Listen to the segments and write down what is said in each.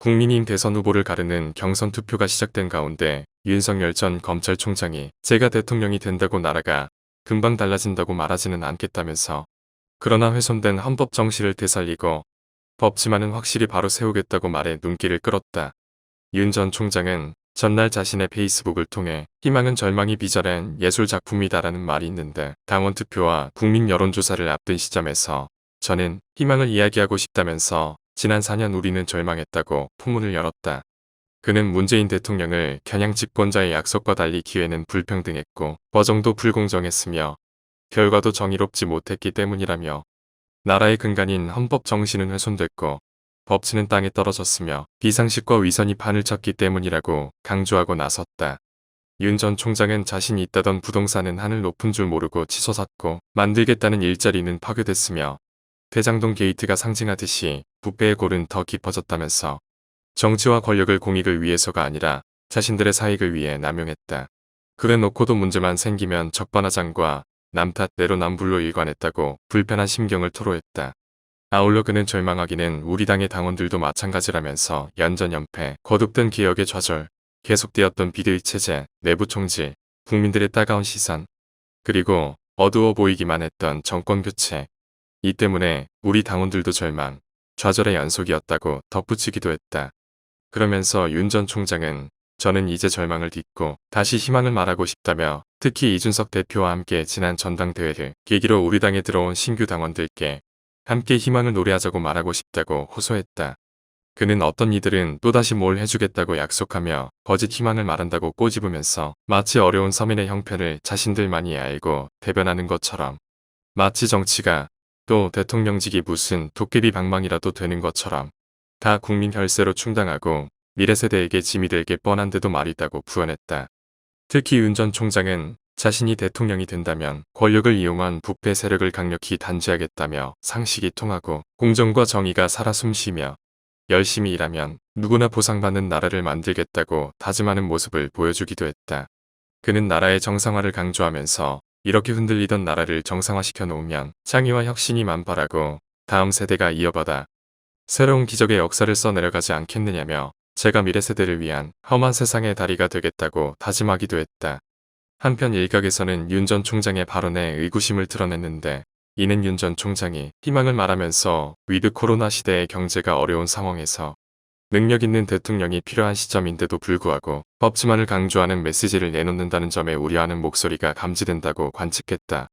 국민의힘 대선 후보를 가르는 경선 투표가 시작된 가운데 윤석열 전 검찰총장이 제가 대통령이 된다고 나라가 금방 달라진다고 말하지는 않겠다면서 그러나 훼손된 헌법 정신을 되살리고 법치만은 확실히 바로 세우겠다고 말해 눈길을 끌었다. 윤 전 총장은 전날 자신의 페이스북을 통해 희망은 절망이 빚어낸 예술 작품이다라는 말이 있는데 당원 투표와 국민 여론조사를 앞둔 시점에서 저는 희망을 이야기하고 싶다면서 지난 4년 우리는 절망했다고 포문을 열었다. 그는 문재인 대통령을 겨냥 집권자의 약속과 달리 기회는 불평등했고 버정도 불공정했으며 결과도 정의롭지 못했기 때문이라며 나라의 근간인 헌법 정신은 훼손됐고 법치는 땅에 떨어졌으며 비상식과 위선이 판을 쳤기 때문이라고 강조하고 나섰다. 윤 전 총장은 자신이 있다던 부동산은 하늘 높은 줄 모르고 치솟았고 만들겠다는 일자리는 파괴됐으며 대장동 게이트가 상징하듯이 부패의 골은 더 깊어졌다면서 정치와 권력을 공익을 위해서가 아니라 자신들의 사익을 위해 남용했다. 그래 놓고도 문제만 생기면 적반하장과 남탓 내로남불로 일관했다고 불편한 심경을 토로했다. 아울러 그는 절망하기는 우리 당의 당원들도 마찬가지라면서 연전연패, 거듭된 기억의 좌절, 계속되었던 비대위 체제, 내부 총질, 국민들의 따가운 시선, 그리고 어두워 보이기만 했던 정권 교체. 이 때문에 우리 당원들도 절망, 좌절의 연속이었다고 덧붙이기도 했다. 그러면서 윤 전 총장은 저는 이제 절망을 딛고 다시 희망을 말하고 싶다며 특히 이준석 대표와 함께 지난 전당대회를 계기로 우리 당에 들어온 신규 당원들께 함께 희망을 노래하자고 말하고 싶다고 호소했다. 그는 어떤 이들은 또다시 뭘 해주겠다고 약속하며 거짓 희망을 말한다고 꼬집으면서 마치 어려운 서민의 형편을 자신들만이 알고 대변하는 것처럼 마치 정치가 또 대통령직이 무슨 도깨비 방망이라도 되는 것처럼 다 국민 혈세로 충당하고 미래 세대에게 짐이 되게 뻔한데도 말이다고 부연했다. 특히 윤 전 총장은 자신이 대통령이 된다면 권력을 이용한 부패 세력을 강력히 단죄하겠다며 상식이 통하고 공정과 정의가 살아 숨쉬며 열심히 일하면 누구나 보상받는 나라를 만들겠다고 다짐하는 모습을 보여주기도 했다. 그는 나라의 정상화를 강조하면서 이렇게 흔들리던 나라를 정상화시켜 놓으면 창의와 혁신이 만발하고 다음 세대가 이어받아 새로운 기적의 역사를 써내려가지 않겠느냐며 제가 미래 세대를 위한 험한 세상의 다리가 되겠다고 다짐하기도 했다. 한편 일각에서는 윤 전 총장의 발언에 의구심을 드러냈는데 이는 윤 전 총장이 희망을 말하면서 위드 코로나 시대의 경제가 어려운 상황에서 능력 있는 대통령이 필요한 시점인데도 불구하고 법치만을 강조하는 메시지를 내놓는다는 점에 우려하는 목소리가 감지된다고 관측했다.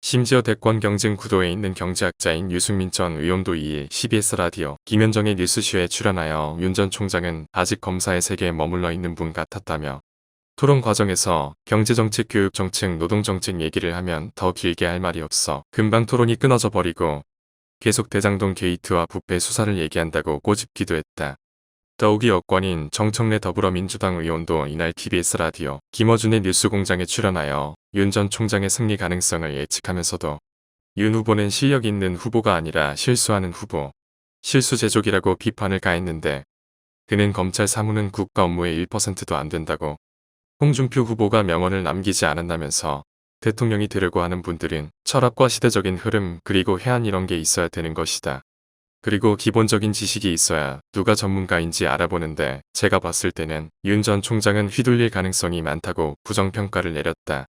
심지어 대권 경쟁 구도에 있는 경제학자인 유승민 전 의원도 2일 CBS 라디오 김현정의 뉴스쇼에 출연하여 윤 전 총장은 아직 검사의 세계에 머물러 있는 분 같았다며 토론 과정에서 경제정책, 교육정책, 노동정책 얘기를 하면 더 길게 할 말이 없어 금방 토론이 끊어져 버리고 계속 대장동 게이트와 부패 수사를 얘기한다고 꼬집기도 했다. 더욱이 여권인 정청래 더불어민주당 의원도 이날 TBS 라디오 김어준의 뉴스공장에 출연하여 윤 전 총장의 승리 가능성을 예측하면서도 윤 후보는 실력 있는 후보가 아니라 실수하는 후보, 실수 제족이라고 비판을 가했는데 그는 검찰 사무는 국가 업무의 1%도 안 된다고 홍준표 후보가 명언을 남기지 않았다면서 대통령이 되려고 하는 분들은 철학과 시대적인 흐름 그리고 해안 이런 게 있어야 되는 것이다. 그리고 기본적인 지식이 있어야 누가 전문가인지 알아보는데 제가 봤을 때는 윤 전 총장은 휘둘릴 가능성이 많다고 부정평가를 내렸다.